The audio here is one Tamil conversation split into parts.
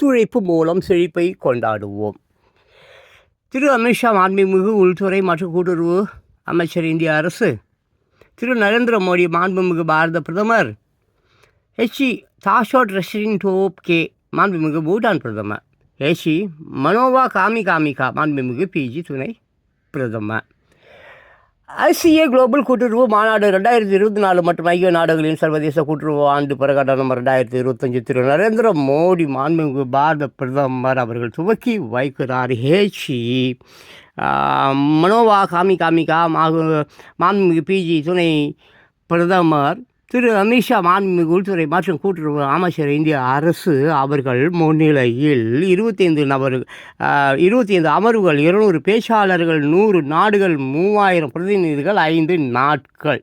ஒத்துழைப்பு மூலம் செழிப்பை கொண்டாடுவோம். திரு அமித்ஷா மாண்புமிகு உள்துறை மற்றும் கூட்டுறவு அமைச்சர் இந்திய அரசு திரு நரேந்திர மோடி மாண்புமிகு பாரத பிரதமர் ஹெச்சி தாஷோட் ரெஸ்டின் டோப் கே மாண்புமிகு பூட்டான் பிரதமர் ஹெச்சி மனோவா காமி காமிகா மாண்புமிகு பிஜி துணை பிரதமர். ஐசிஏ குளோபல் கூட்டுறவு மாநாடு ரெண்டாயிரத்தி இருபத்தி நாலு மற்றும் ஐக்கிய நாடுகளின் சர்வதேச கூட்டுறவு ஆண்டு பிரகடனம் ரெண்டாயிரத்தி இருபத்தஞ்சு திரு. நரேந்திர மோடி மாண்புமிகு பாரத பிரதமர் அவர்கள் துவக்கி வைக்கிறார். ஹேச்சி மனோவா காமி காமிகா மாகு மாண்புமிகு பிஜி துணை பிரதமர் திரு அமித்ஷா மாண்புமிகு உள்துறை மற்றும் கூட்டுறவு அமைச்சர் இந்திய அரசு அவர்கள் முன்னிலையில் இருபத்தைந்து நபர் இருபத்தி ஐந்து அமர்வுகள் இருநூறு பேச்சாளர்கள் நூறு நாடுகள் மூவாயிரம் பிரதிநிதிகள் ஐந்து நாட்கள்.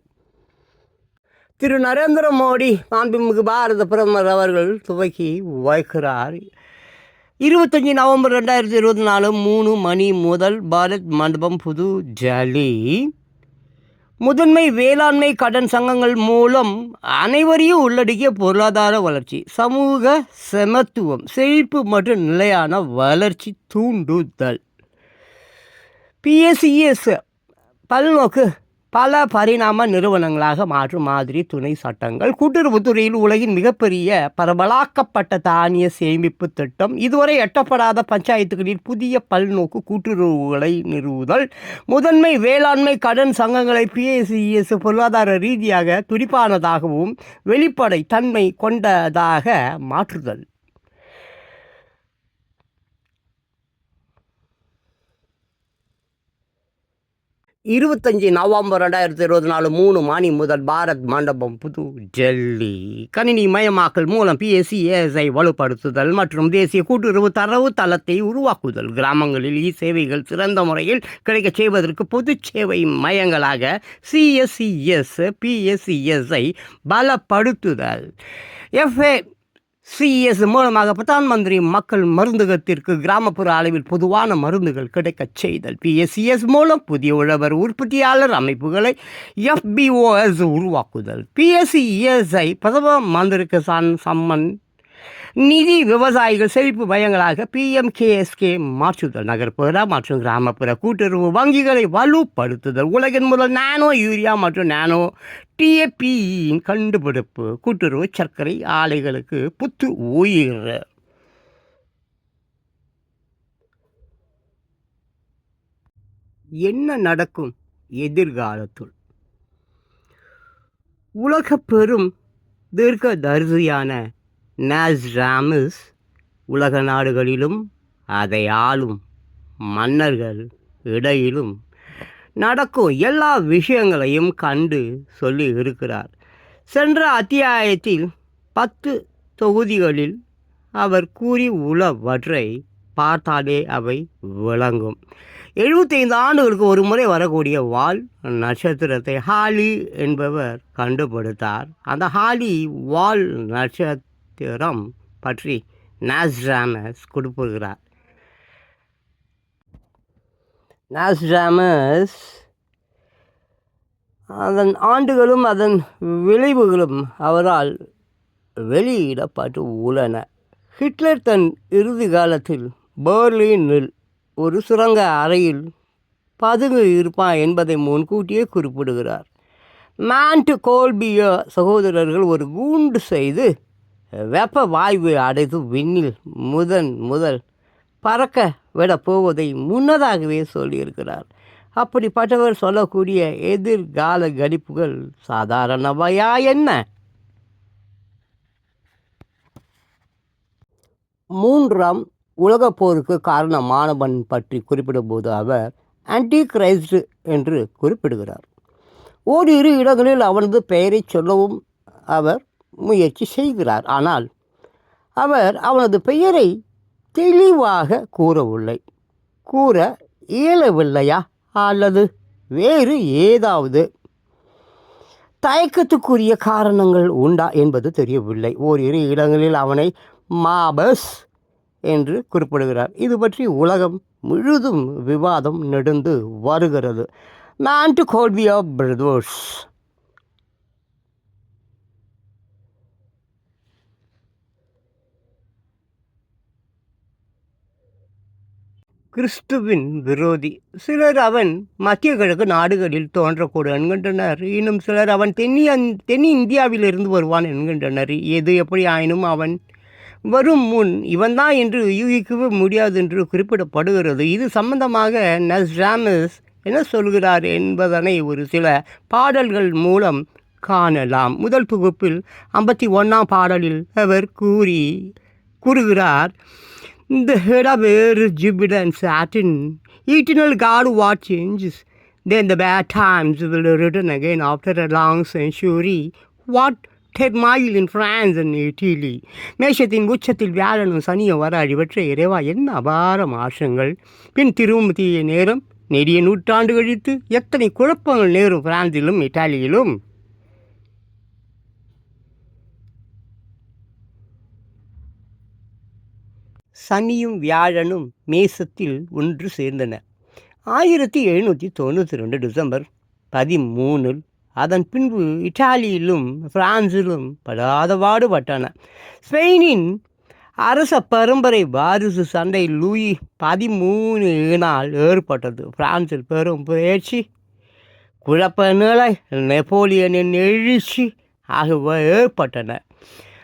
திரு நரேந்திர மோடி மாண்புமிகு பாரத பிரதமர் அவர்கள் துவக்கி வைக்கிறார். இருபத்தஞ்சி நவம்பர் ரெண்டாயிரத்தி இருபத்தி நாலு மூணு மணி முதல் பாரத் மண்டபம் புது ஜலி முதன்மை வேளாண்மை கடன் சங்கங்கள் மூலம் அனைவரையும் உள்ளடக்கிய பொருளாதார வளர்ச்சி சமூக சமத்துவம் செழிப்பு மற்றும் நிலையான வளர்ச்சி தூண்டுதல். பிஎஸ்இஎஸ் பல்நோக்கு பல பரிணாம நிறுவனங்களாக மாற்றும் மாதிரி துணை சட்டங்கள். கூட்டுறவுத்துறையில் உலகின் மிகப்பெரிய பரவலாக்கப்பட்ட தானிய சேமிப்பு திட்டம். இதுவரை எட்டப்படாத பஞ்சாயத்துகளில் புதிய பல்நோக்கு கூட்டுறவுகளை நிறுவுதல். முதன்மை வேளாண்மை கடன் சங்கங்களை பிஎஸ்இஎஸ் பொருளாதார ரீதியாக துடிப்பானதாகவும் வெளிப்படை தன்மை கொண்டதாக மாற்றுதல். இருபத்தஞ்சி நவம்பர் ரெண்டாயிரத்தி இருபத்தி நாலு மூணு மணி முதல் பாரத் மண்டபம் புது டெல்லி. கணினி மயமாக்கல் மூலம் பிஎஸ்சிஎஸ்ஐ வலுப்படுத்துதல் மற்றும் தேசிய கூட்டுறவு தரவு தளத்தை உருவாக்குதல். கிராமங்களில் இ சேவைகள் சிறந்த முறையில் கிடைக்கச் செய்வதற்கு பொது சேவை மையங்களாக சிஎஸ்சிஎஸ் பிஎஸ்சிஎஸ்ஐ பலப்படுத்துதல் எஃப்ஏ சிஎஸ் மூலமாக பிரதான் மந்திரி மக்கள் மருந்தகத்திற்கு கிராமப்புற அளவில் பொதுவான மருந்துகள் கிடைக்கச் செய்தல். பிஎஸ்சிஎஸ் மூலம் புதிய உழவர் உற்பத்தியாளர் அமைப்புகளை எஃபிஓஎஸ் உருவாக்குதல். பிஎஸ்சிஎஸ்ஐ பிரதம மந்திரி கிசான் சம்மன் நிதி விவசாயிகள் செழிப்பு மையங்களாக பிஎம்கேஎஸ்கே மாற்றுதல் நகர்ப்புற மற்றும் கிராமப்புற கூட்டுறவு வங்கிகளை வலுப்படுத்துதல் உலகின் முதல் நானோ யூரியா மற்றும் நானோ டிஏபியின் கண்டுபிடிப்பு கூட்டுறவு சர்க்கரை ஆலைகளுக்கு புத்து உயிர். என்ன நடக்கும் எதிர்காலத்துள்? உலக பெரும் தீர்க்கதரிசியான நாஸ்ராமிஸ் உலக நாடுகளிலும் அதை ஆளும் மன்னர்கள் இடையிலும் நடக்கும் எல்லா விஷயங்களையும் கண்டு சொல்லி இருக்கிறார். சென்ற அத்தியாயத்தில் பத்து தொகுதிகளில் அவர் கூறி உள்ளவற்றை பார்த்தாலே அவை விளங்கும். எழுபத்தைந்து ஆண்டுகளுக்கு ஒரு முறை வரக்கூடிய வால் நட்சத்திரத்தை ஹாலி என்பவர் கண்டுபிடித்தார். அந்த ஹாலி வால் நட்சத்திரம் பற்றி நாஸ்ராமஸ் கொடுப்புகிறார். நாஸ்டாமஸ் அதன் ஆண்டுகளும் அதன் விளைவுகளும் அவரால் வெளியிடப்பட்டு உள்ளன. ஹிட்லர் தன் இறுதி காலத்தில் பெர்லினில் ஒரு சுரங்க அறையில் பதுங்கு இருப்பான் என்பதை முன்கூட்டியே குறிப்பிடுகிறார். மாண்ட் கோல்பிய சகோதரர்கள் ஒரு கூண்டு செய்து வெப்ப வாய்வு அடைத்து விண்ணில் முதன் முதல் பறக்க விட போவதை முன்னதாகவே சொல்லியிருக்கிறார். அப்படிப்பட்டவர் சொல்லக்கூடிய எதிர்கால கணிப்புகள் சாதாரணவையா என்ன? மூன்றாம் உலகப் போருக்கு காரணமானவன் பற்றி குறிப்பிடும்போது அவர் ஆன்டி கிரைஸ்ட் என்று குறிப்பிடுகிறார். ஓரிரு இடங்களில் அவனது பெயரை சொல்லவும் அவர் முயற்சி செய்கிறார். ஆனால் அவர் அவனது பெயரை தெளிவாக கூறவில்லை. கூற இயலவில்லையா? அல்லது வேறு ஏதாவது தயக்கத்துக்குரிய காரணங்கள் உண்டா என்பது தெரியவில்லை. ஓரிரு இடங்களில் அவனை மாபஸ் என்று குறிப்பிடுகிறார். இது பற்றி உலகம் முழுதும் விவாதம் நெடுந்து வருகிறது. மேன் டு ஆஃப் பிரதர்ஸ் கிறிஸ்துவின் விரோதி. சிலர் அவன் மத்திய கிழக்கு நாடுகளில் தோன்றக்கூடும் என்கின்றனர். இன்னும் சிலர் அவன் தென்னிய தென்னி இந்தியாவிலிருந்து வருவான் என்கின்றனர். எது எப்படி ஆயினும் அவன் வரும் முன் இவன்தான் என்று யூகிக்கவே முடியாது என்று குறிப்பிடப்படுகிறது. இது சம்பந்தமாக நஸ்ராமஸ் என்ன சொல்கிறார் என்பதனை ஒரு சில பாடல்கள் மூலம் காணலாம். முதல் தொகுப்பில் ஐம்பத்தி ஒன்றாம் பாடலில் அவர் கூறி கூறுகிறார் The head of air is Jupiter and Saturn. Eternal God what changes? Then the bad times will return again after a long century. What turmoil in France and Italy மேஷத்தின் உச்சத்தில் வியாழனும் சனியும் வர அடிபற்ற இறைவா என்ன அபார மாற்றங்கள் பின் திருமதிய நேரம் நெடிய நூற்றாண்டு கழித்து எத்தனை குழப்பங்கள் நேரும் பிரான்சிலும் இட்டாலியிலும் சனியும் வியாழனும் மேசத்தில் ஒன்று சேர்ந்தன. ஆயிரத்தி எழுநூற்றி தொண்ணூற்றி ரெண்டு டிசம்பர் பதிமூணில் அதன் பின்பு இட்டாலியிலும் பிரான்சிலும் படாத பாடுபட்டன. ஸ்பெயினின் அரச பரம்பரை வாரிசு சண்டை லூயி பதிமூணு நாள் ஏற்பட்டது. பிரான்சில் பெரும் பயிற்சி குழப்ப நிலை நெப்போலியனின் எழுச்சி ஆகியவை ஏற்பட்டன.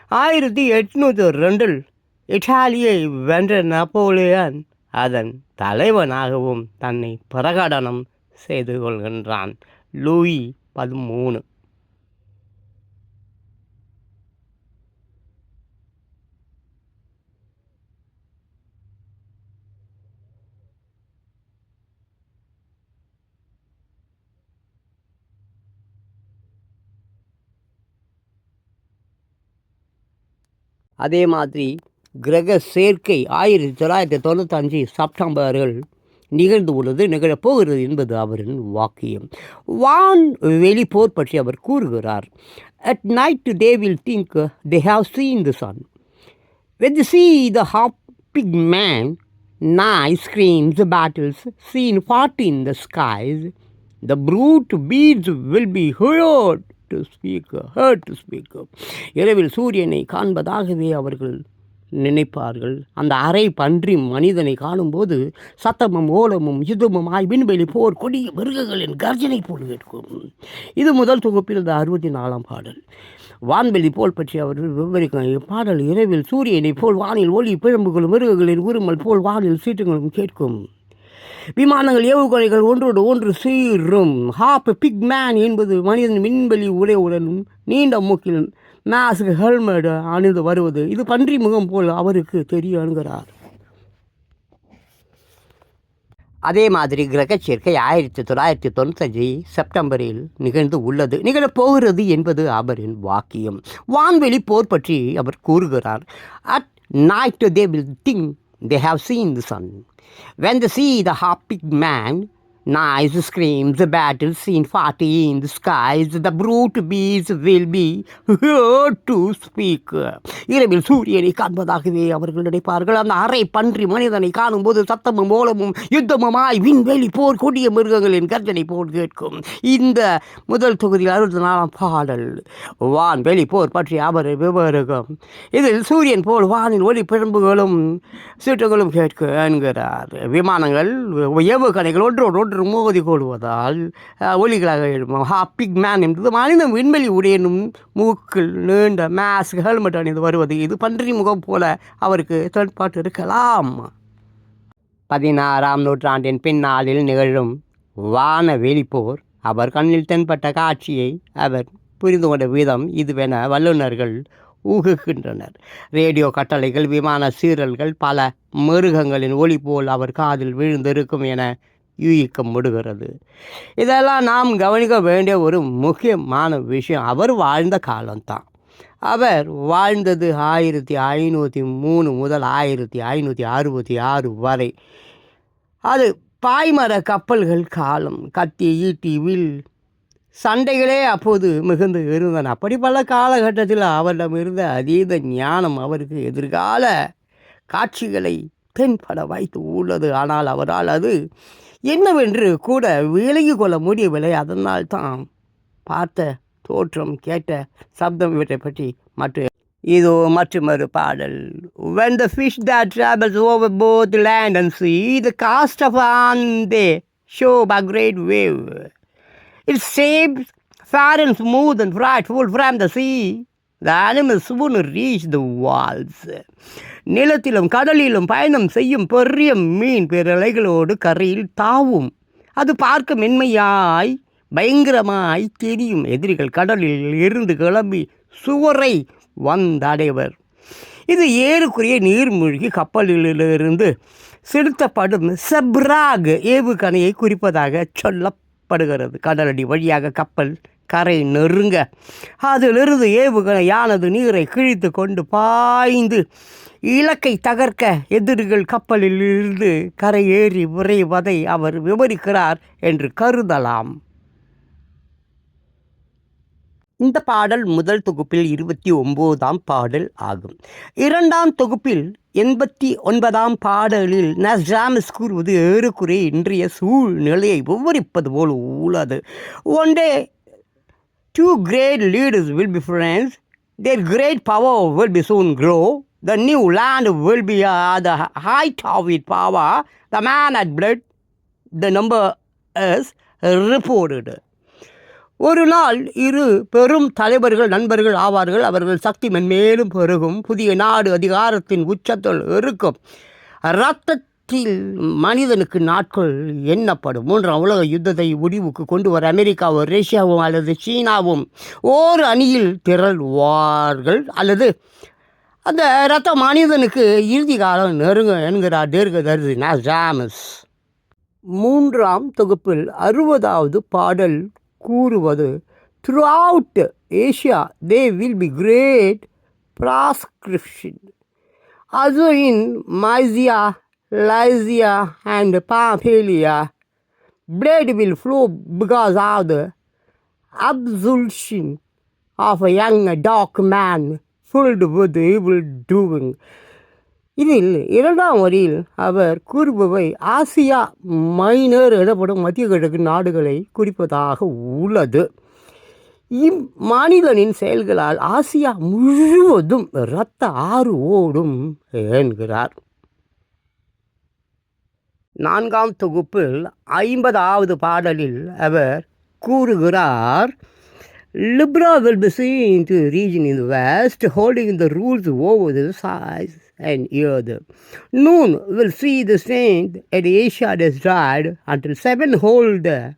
ஆயிரத்தி எட்நூற்றி ரெண்டில் இத்தாலியை வென்ற நப்போலியன் அதன் தலைவனாகவும் தன்னை பிரகடனம் செய்து கொள்கின்றான். லூயி பதிமூணு. அதே மாதிரி கிரக சேர்க்கை ஆயிரத்தி தொள்ளாயிரத்தி தொண்ணூத்தஞ்சு செப்டம்பரில் நிகழ்ந்து உள்ளது நிகழப்போகிறது என்பது அவரின் வாக்கியம். வான் வெளிப்போர் பற்றி அவர் கூறுகிறார். At night they will think they have seen the sun when they see the half pig man noise night screams, battles, seen fought in the skies, the brute beasts will be heard to speak, heard to speak. இரவில் சூரியனை காண்பதாகவே அவர்கள் நினைப்பார்கள். அந்த அரை பன்றி மனிதனை காணும்போது சத்தமும் ஓலமும் யுத்தமுமாய் விண்வெளி போர் கொடிய மிருகங்களின் கர்ஜனை போல் கேட்கும். இது முதல் தொகுப்பில் இந்த அறுபத்தி நாலாம் பாடல். வான்வெளி போல் பற்றி அவர் விவரிக்கும் இப்பாடல் இரவில் சூரியனை போல் வானில் ஒளி பிழம்புகளும் மிருகங்களின் உருமல் போல் வானில் சீட்டுகளும் கேட்கும். விமானங்கள் ஏவுகணைகள் ஒன்றோடு ஒன்று சீரும் ஹாப் பிக் மேன் என்பது மனிதன் விண்வெளி உடையுடனும் நீண்ட மூக்கில் மாஸ்க் ஹெல்மெட் அணிந்து வருவது. இது பன்றி முகம் போல் அவருக்கு தெரியுங்கிறார். அதே மாதிரி கிரக சேர்க்கை ஆயிரத்தி தொள்ளாயிரத்தி தொண்ணூத்தஞ்சு செப்டம்பரில் நிகழ்ந்து உள்ளது. நிகழப்போகிறது என்பது அவரின் வாக்கியம். வான்வெளி போர் பற்றி அவர் கூறுகிறார். At night they will think they have seen the sun when the see the hopping man Nice screams, the battle scene party in the skies, the brute bees will be heard to speak. இரவில் சூரியனை காண்பதாகவே அவர்கள் நினைப்பார்கள். அந்த அரை பன்றி மனிதனை காணும்போது சத்தமும் ஓலமும் யுத்தமுமாய் விண்வெளி போர் கொடிய மிருகங்களின் கர்ஜனை போல் கேட்கும். இந்த முதல் தொகுதியில் அறுபத்தி நாலாம் பாடல் வான் வெளி போர் பற்றி அவர் விவரகம். இதில் சூரியன் போல் வானில் ஒளி பிழம்புகளும் சீற்றங்களும் கேட்க என்கிறார். விமானங்கள் ஏவுகணைகள் ஒன்றோடு ஒன்று மோதி கொள்வதால் அஹ், ஒலிகளாக எழுப்பும் ஹாப்பிக் மேன் என்பது மனிதன் விண்வெளி உடையனும் மூக்கில் நீண்ட மாஸ்க் ஹெல்மெட் அணிந்து வருவது. இது பன்றி முகம் போல அவருக்கு தன்பாட்டு இருக்கலாம். பதினாறாம் நூற்றாண்டின் பின்னாளில் நிகழும் வான வெளிப்போர் அவர் கண்ணில் தென்பட்ட காட்சியை அவர் புரிந்து கொண்ட விதம் இதுவென வல்லுநர்கள் ஊகுகின்றனர். ரேடியோ கட்டளைகள் விமான சீரல்கள் பல மிருகங்களின் ஒளி போல் அவர் காதில் விழுந்திருக்கும் என யூகிக்க முடிகிறது. இதெல்லாம் நாம் கவனிக்க வேண்டிய ஒரு முக்கியமான விஷயம். அவர் வாழ்ந்த காலம்தான். அவர் வாழ்ந்தது ஆயிரத்தி ஐநூற்றி மூணு முதல் ஆயிரத்தி ஐநூற்றி அறுபத்தி ஆறு வரை. அது பாய்மர கப்பல்கள் காலம் கத்தி ஈட்டி வில் சண்டைகளே அப்போது மிகுந்து இருந்தன. அப்படி பல காலகட்டத்தில் அவரிடம் இருந்த அதீத ஞானம் அவருக்கு எதிர்கால காட்சிகளை தென்பட வைத்து உள்ளது. ஆனால் அவரால் அது என்னவென்று கூட விலகி கொள்ள முடியவில்லை அதனால் தான் பார்த்த தோற்றம் கேட்ட சப்தம் இவற்றை பற்றி மற்ற இதோ மற்றொரு பாடல் when the fish that travels over both land and sea the cast off on the shore by great wave it saves fair and smooth and frightful from the sea the animal soon reach the walls. நிலத்திலும் கடலிலும் பயணம் செய்யும் பெரிய மீன் பிறலைகளோடு கரையில் தாவும். அது பார்க்க மென்மையாய் பயங்கரமாய் தெரியும். எதிரிகள் கடலில் இருந்து கிளம்பி சுவரை வந்தடைவர். இது ஏறுக்குரிய நீர்மூழ்கி கப்பலிலிருந்து செலுத்தப்படும் செப்ராக் ஏவுகணையை குறிப்பதாக சொல்லப்படுகிறது. கடலடி வழியாக கப்பல் கரை நெருங்க. அதிலிருந்து ஏவுகணையானது நீரை கிழித்து கொண்டு பாய்ந்து இலக்கை தகர்க்க எதிரிகள் கப்பலில் இருந்து கரையேறி விரைவதை அவர் விவரிக்கிறார் என்று கருதலாம். இந்த பாடல் முதல் தொகுப்பில் இருபத்தி ஒம்போதாம் பாடல் ஆகும். இரண்டாம் தொகுப்பில் எண்பத்தி ஒன்பதாம் பாடலில் நஸ்ராமஸ் கூறுவது ஏறக்குறைய இன்றைய சூழ்நிலையை விவரிப்பது போல் உள்ளது. ஒன்றே day two great leaders will be friends their great power will be soon grow. The new land will be at the height of its power. The man had blood, the number is reported. ஒரு நாள் இரு பெரும் தலைவர்கள் நண்பர்கள் ஆவார்கள் அவர்கள் சக்தி மென்மேலும் பெருகும் புதிய நாடு அதிகாரத்தின் உச்சத்தில் இருக்கும் இரத்தத்தில் மனிதனுக்கு நாட்கள் எண்ணப்படும். மூன்றாம் உலக யுத்தத்தை முடிவுக்கு கொண்டு வர அமெரிக்காவும் ரஷ்யாவும் அல்லது சீனாவும் ஓர் அணியில் திரள்வார்கள். அல்லது அந்த ரத்த மனிதனுக்கு இறுதி காலம் நெருங்க என்கிறார் தீர்க்கதரிசி ஜாமஸ் மூன்றாம் தொகுப்பில் அறுபதாவது பாடல் கூறுவது throughout Asia they will be great proscription அது in Mysia Lysia, and Pamphylia, blood will flow because of the absolution of a young dark man filled with evil doing. இதில் இரண்டாம் வரியில் அவர் கூறுபவை ஆசியா மைனர் எனப்படும் மத்திய கிழக்கு நாடுகளை குறிப்பதாக உள்ளது. இம்மனிதனின் செயல்களால் ஆசியா முழுவதும் இரத்த ஆறு ஓடும் என்கிறார். நான்காம் தொகுப்பில் ஐம்பதாவது பாடலில் அவர் கூறுகிறார் Libra will be seen to region in the west, holding the rules over the size and earth. Noon will see the saint at Asia destroyed until seven hold the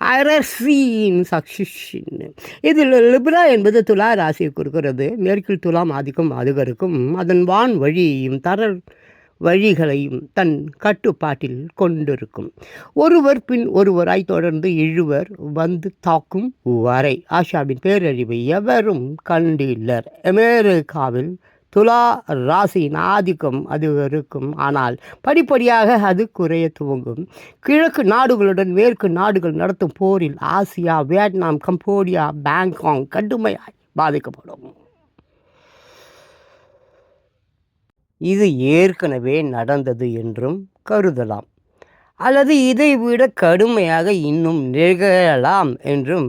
அரசியின் சக்ஷன் இதில் லிப்ரா என்பது துலா ராசியை கொடுக்கிறது மேற்கில் துலாம் ஆதிக்கம் அதிகரிக்கும் அதன் வான் வழியையும் தரல் வழிகளையும் தன் கட்டுப்பாட்டில் கொண்டிருக்கும். ஒருவர் பின் ஒருவராய் தொடர்ந்து இழுவர் வந்து தாக்கும் வரை. ஆஷாவின் பேரழிவை எவரும் கண்டில்லர் அமெரிக்காவில் துலா ராசியின் ஆதிக்கம் அது இருக்கும். ஆனால் படிப்படியாக அது குறைய துவங்கும். கிழக்கு நாடுகளுடன் மேற்கு நாடுகள் நடத்தும் போரில் ஆசியா வியட்நாம் கம்போடியா பேங்காங் கடுமையாய் பாதிக்கப்படும். இது ஏற்கனவே நடந்தது என்றும் கருதலாம். அல்லது இதைவிட கடுமையாக இன்னும் நிகழலாம் என்றும்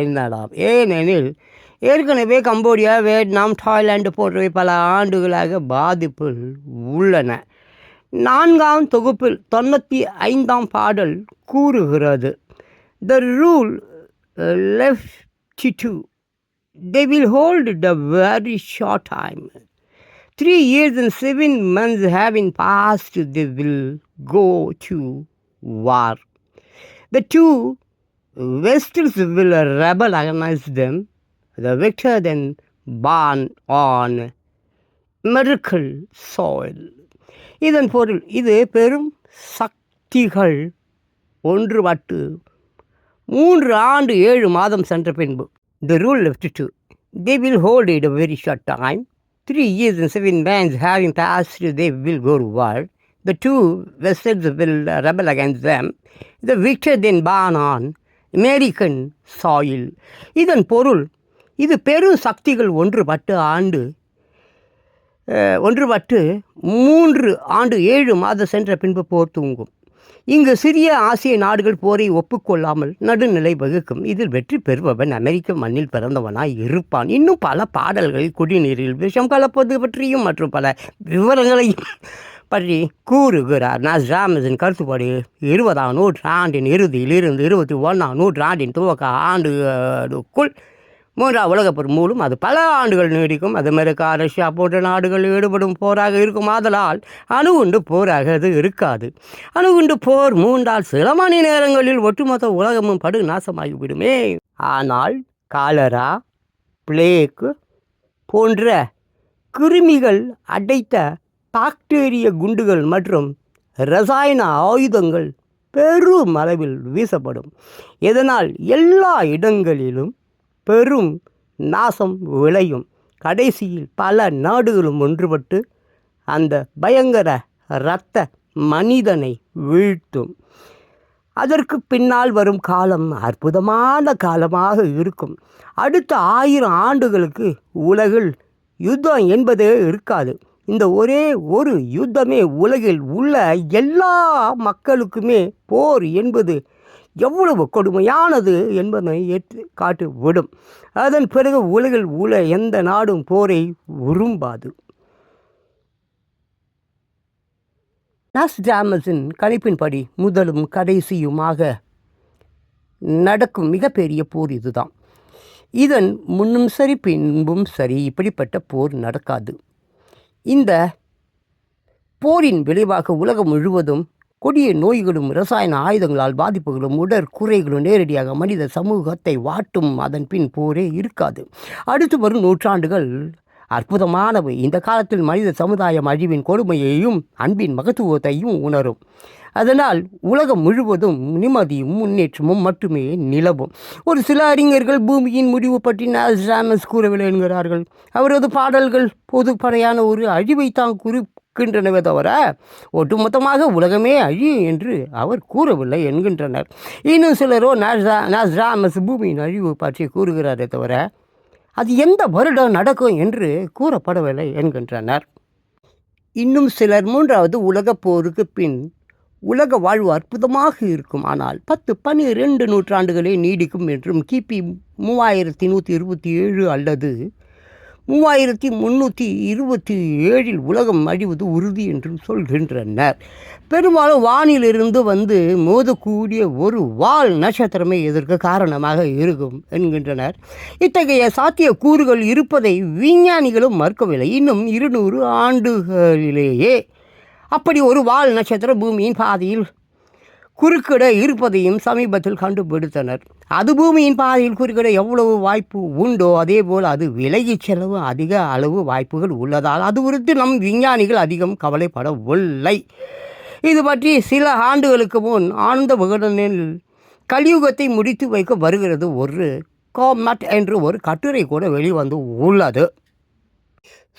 எண்ணலாம். ஏனெனில் ஏற்கனவே கம்போடியா வியட்நாம் தாய்லாந்து போன்றவை பல ஆண்டுகளாக பாதிப்பில் உள்ளன. நான்காம் தொகுப்பில் தொண்ணூற்றி ஐந்தாம் பாடல் கூறுகிறது. The rule left to they will hold the very short time. Three years and seven months having passed, they will go to war. The two vessels will rebel against them. The victor then born on miracle soil. இதன் பொருள் இது பெரும் சக்திகள் ஒன்றுபட்டு மூன்று ஆண்டு ஏழு மாதம் சென்ற பின்பு the rule left to they will hold it a very short time three years and seven months having passed through, they will go to war the two vessels will rebel against them the victor then born on american soil இதன் பொருள் இது பெரும் சக்திகள் ஒன்றுபட்டு ஆண்டு ஒன்றுபட்டு மூன்று ஆண்டு ஏழு மாதம் சென்ற பின்பு போர் தூங்கும் இங்கு சிறிய ஆசிய நாடுகள் போரை ஒப்புக்கொள்ளாமல் நடுநிலை வகுக்கும். இதில் வெற்றி பெறுபவன் அமெரிக்க மண்ணில் பிறந்தவனாய் இருப்பான். இன்னும் பல பாடல்களில் குடிநீரில் விஷம் கலப்பது பற்றியும் மற்றும் பல விவரங்களையும் பற்றி கூறுகிறார். நாஸ்டாமஸின் கருத்துப்படி இருபதாம் நூற்றாண்டின் இறுதியிலிருந்து இருபத்தி ஒன்றாம் நூற்றாண்டின் துவக்க ஆண்டுக்குள் மூன்றாம் உலகப் போர் மூலம் அது பல ஆண்டுகள் நீடிக்கும். அது அமெரிக்கா ரஷ்யா போன்ற நாடுகள் ஈடுபடும் போராக இருக்கும். ஆதலால் அணுகுண்டு போராக அது இருக்காது. அணுகுண்டு போர் மூன்றால் சில மணி நேரங்களில் ஒட்டுமொத்த உலகமும் படு நாசமாகிவிடுமே. ஆனால் காலரா பிளேக்கு போன்ற கிருமிகள் அடைத்த பாக்டீரிய குண்டுகள் மற்றும் ரசாயன ஆயுதங்கள் பெரும் அளவில் வீசப்படும். இதனால் எல்லா இடங்களிலும் பெரும் நாசம் விளையும். கடைசியில் பல நாடுகளும் ஒன்றுபட்டு அந்த பயங்கர இரத்த மனிதனை வீழ்த்தும். அதற்கு பின்னால் வரும் காலம் அற்புதமான காலமாக இருக்கும். அடுத்த ஆயிரம் ஆண்டுகளுக்கு உலகில் யுத்தம் என்பதே இருக்காது. இந்த ஒரே ஒரு யுத்தமே உலகில் உள்ள எல்லா மக்களுக்குமே போர் என்பது எவ்வளவு கொடுமையானது என்பதை ஏற்று காட்டு விடும் அதன் பிறகு உலகில் உள்ள எந்த நாடும் போரை விரும்பாது நாஸ்டாமஸின் கணிப்பின்படி முதலும் கடைசியுமாக நடக்கும் மிகப்பெரிய போர் இதுதான். இதன் முன்னும் சரி பின்பும் சரி இப்படிப்பட்ட போர் நடக்காது. இந்த போரின் விளைவாக உலகம் முழுவதும் கொடிய நோய்களும் ரசாயன ஆயுதங்களால் பாதிப்புகளும் உடற்குறைகளும் நேரடியாக மனித சமூகத்தை வாட்டும். அதன் பின் போரே இருக்காது. அடுத்து வரும் நூற்றாண்டுகள் அற்புதமானவை. இந்த காலத்தில் மனித சமுதாயம் அழிவின் கொடுமையையும் அன்பின் மகத்துவத்தையும் உணரும். அதனால் உலகம் முழுவதும் நிம்மதியும் முன்னேற்றமும் மட்டுமே நிலவும். ஒரு சில அறிஞர்கள் பூமியின் முடிவு பற்றி நாஸ்டாமஸ் கூறவில்லை என்கிறார்கள். அவரது பாடல்கள் பொதுப்படையான ஒரு அழிவைத்தான் குறிக்கின்றனவே தவிர ஒட்டுமொத்தமாக உலகமே அழியும் என்று அவர் கூறவில்லை என்கின்றனர். இன்னும் சிலரோ நாஸ்ரா நாஸ்டாமஸ் பூமியின் அழிவு பற்றி கூறுகிறாரே தவிர அது எந்த வருடம் நடக்கும் என்று கூறப்படவில்லை என்கின்றனர். இன்னும் சிலர் மூன்றாவது உலகப் போருக்கு பின் உலக வாழ்வு அற்புதமாக இருக்கும். ஆனால் பத்து பன்னிரெண்டு நூற்றாண்டுகளே நீடிக்கும் என்றும் கிபி மூவாயிரத்தி நூற்றி இருபத்தி ஏழு அல்லது மூவாயிரத்தி முந்நூற்றி இருபத்தி ஏழில் உலகம் அழிவது உறுதி என்றும் சொல்கின்றனர். பெரும்பாலும் வானிலிருந்து வந்து மோதக்கூடிய ஒரு வால் நட்சத்திரமே இதற்கு காரணமாக இருக்கும் என்கின்றனர். இத்தகைய சாத்திய கூறுகள் இருப்பதை விஞ்ஞானிகளும் மறுக்கவில்லை. இன்னும் இருநூறு ஆண்டுகளிலேயே அப்படி ஒரு வால் நட்சத்திரம் பூமியின் பாதையில் குறுக்கிட இருப்பதையும் சமீபத்தில் கண்டுபிடித்தனர். அது பூமியின் பாதையில் குறுக்கிட எவ்வளவு வாய்ப்பு உண்டோ அதே போல் அது விலகி செலவு அதிக அளவு வாய்ப்புகள் உள்ளதால் அது குறித்து நம் விஞ்ஞானிகள் அதிகம் கவலைப்படவில்லை. இது பற்றி சில ஆண்டுகளுக்கு முன் ஆனந்த விகடனில் கலியுகத்தை முடித்து வைக்க வருகிறது ஒரு கோமட் என்று ஒரு கட்டுரை கூட வெளிவந்து உள்ளது.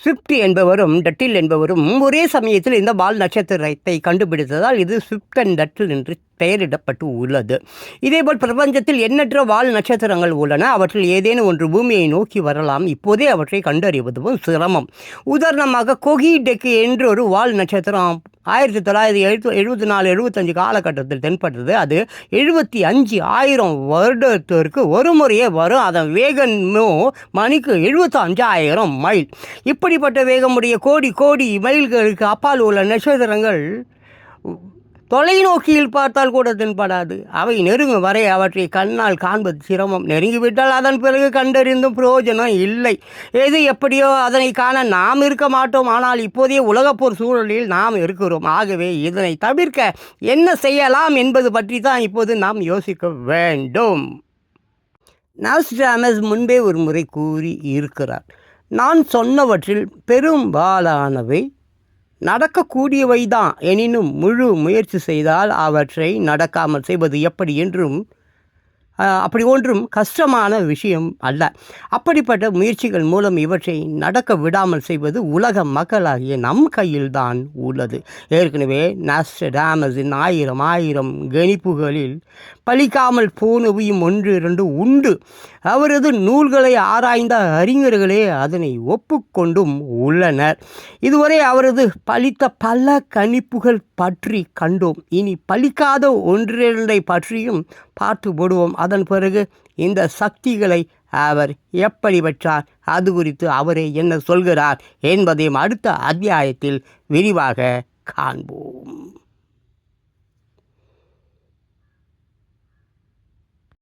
ஸ்விஃப்ட் என்பவரும் டட்டில் என்பவரும் ஒரே சமயத்தில் இந்த பால் நட்சத்திரத்தை கண்டுபிடித்ததால் இது ஸ்விஃப்ட் அண்ட் டட்டில் என்று பெயரிடப்பட்டு உள்ளது. இதேபோல் பிரபஞ்சத்தில் எண்ணற்ற வால் நட்சத்திரங்கள் உள்ளன. அவற்றில் ஏதேனும் ஒன்று பூமியை நோக்கி வரலாம். இப்போதே அவற்றை கண்டறிவதும் சிரமம். உதாரணமாக கொகி டெக்கு என்று ஒரு வால் நட்சத்திரம் ஆயிரத்தி தொள்ளாயிரத்தி எழுபத்தி எழுபத்தி நாலு எழுபத்தஞ்சு காலகட்டத்தில் தென்பட்டது. அது எழுபத்தி அஞ்சு ஆயிரம் வருடத்திற்கு ஒரு முறையே வரும். அதன் வேகமோ மணிக்கு எழுபத்தி அஞ்சாயிரம் மைல். இப்படிப்பட்ட வேகமுடைய கோடி கோடி மைல்களுக்கு அப்பால் உள்ள நட்சத்திரங்கள் தொலைநோக்கியில் பார்த்தால் கூட தென்படாது. அவை நெருங்கும் வரை அவற்றை கண்ணால் காண்பது சிரமம். நெருங்கிவிட்டால் அதன் பிறகு கண்டறிந்தும் பிரயோஜனம் இல்லை. எது எப்படியோ அதனை காண நாம் இருக்க மாட்டோம். ஆனால் இப்போதைய உலகப்போர் சூழலில் நாம் இருக்கிறோம். ஆகவே இதனை தவிர்க்க என்ன செய்யலாம் என்பது பற்றி தான் இப்போது நாம் யோசிக்க வேண்டும். நாஸ்டாமஸ் முன்பே ஒரு முறை கூறி இருக்கிறார். நான் சொன்னவற்றில் பெரும்பாலானவை நடக்கக்கூடியவை தான் எனினும் முழு முயற்சி செய்தால் அவற்றை நடக்காமல் செய்வது எப்படி என்றும் அப்படி ஒன்றும் கஷ்டமான விஷயம் அல்ல. அப்படிப்பட்ட முயற்சிகள் மூலம் இவற்றை நடக்க விடாமல் செய்வது உலக மக்களாகிய நம் கையில்தான் உள்ளது. ஏற்கனவே நாஸ்டாமஸின் ஆயிரம் ஆயிரம் கணிப்புகளில் பலிக்காமல் போனவையும் ஒன்று இரண்டு உண்டு. அவரது நூல்களை ஆராய்ந்த அறிஞர்களே அதனை ஒப்புக்கொண்டும் உள்ளனர். இதுவரை அவரது பலித்த பல கணிப்புகள் பற்றி கண்டோம். இனி பலிக்காத ஒன்றிரண்டை பற்றியும் பார்த்து போடுவோம். அதன் பிறகு இந்த சக்திகளை அவர் எப்படி பெற்றார்? அது குறித்து அவரே என்ன சொல்கிறார் என்பதையும் அடுத்த அத்தியாயத்தில் விரிவாக காண்போம்.